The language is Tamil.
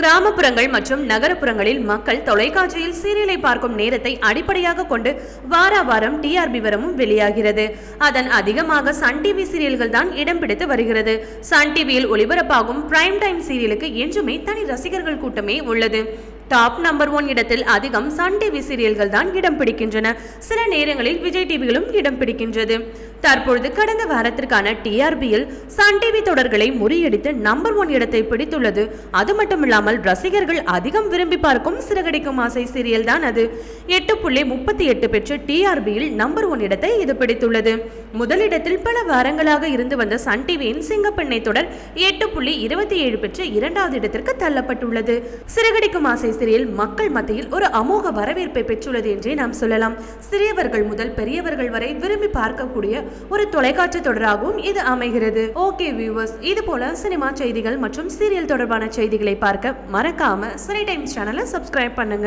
கிராமப்புறங்கள் மற்றும் நகரப்புறங்களில் மக்கள் தொலைக்காட்சியில் சீரியலை பார்க்கும் நேரத்தை அடிப்படையாக கொண்டு வார வாரம் டிஆர்பி விவரமும் வெளியாகிறது. அதன் அதிகமாக சன் டிவி சீரியல்கள் தான் இடம் பிடித்து வருகிறது. சன் டிவியில் ஒளிபரப்பாகும் பிரைம் டைம் சீரியலுக்கு என்றுமே தனி ரசிகர்கள் கூட்டமே உள்ளது. டாப் நம்பர் ஒன் இடத்தில் அதிகம் சன் டிவி சீரியல்கள் தான் இடம் பிடிக்கின்றன. சில நேரங்களில் விஜய் டிவிகளும் இடம் பிடிக்கின்றது. தற்பொழுது கடந்த வாரத்திற்கான டிஆர்பியில் சன் டிவி தொடர்களை முறியடித்து நம்பர் ஒன் இடத்தை பிடித்துள்ளது. அது மட்டுமில்லாமல் ரசிகர்கள் அதிகம் விரும்பி பார்க்கும் சிறகடிக்கும் ஆசை சீரியல் தான் அது. எட்டு புள்ளி முப்பத்தி எட்டு பெற்று டிஆர்பியில் நம்பர் ஒன் இடத்தை இது பிடித்துள்ளது. முதலிடத்தில் பல வாரங்களாக இருந்து வந்த சன் டிவியின் சிங்கப்பெண்ணை தொடர் எட்டு புள்ளி இருபத்தி ஏழு பெற்று இரண்டாவது இடத்திற்கு தள்ளப்பட்டுள்ளது. சிறகடிக்கும் ஆசை சீரியல் மக்கள் மத்தியில் ஒரு அமோக வரவேற்பை பெற்றுள்ளது என்றே நாம் சொல்லலாம். சிறியவர்கள் முதல் பெரியவர்கள் வரை விரும்பி பார்க்கக்கூடிய ஒரு தொலைக்காட்சி தொடராகவும் இது அமைகிறது. ஓகே வியூவர்ஸ் இது போல சினிமா செய்திகள் மற்றும் சீரியல் தொடர்பான செய்திகளை பார்க்க மறக்காம சினி டைம்ஸ் சேனலை சப்ஸ்கிரைப் பண்ணுங்க.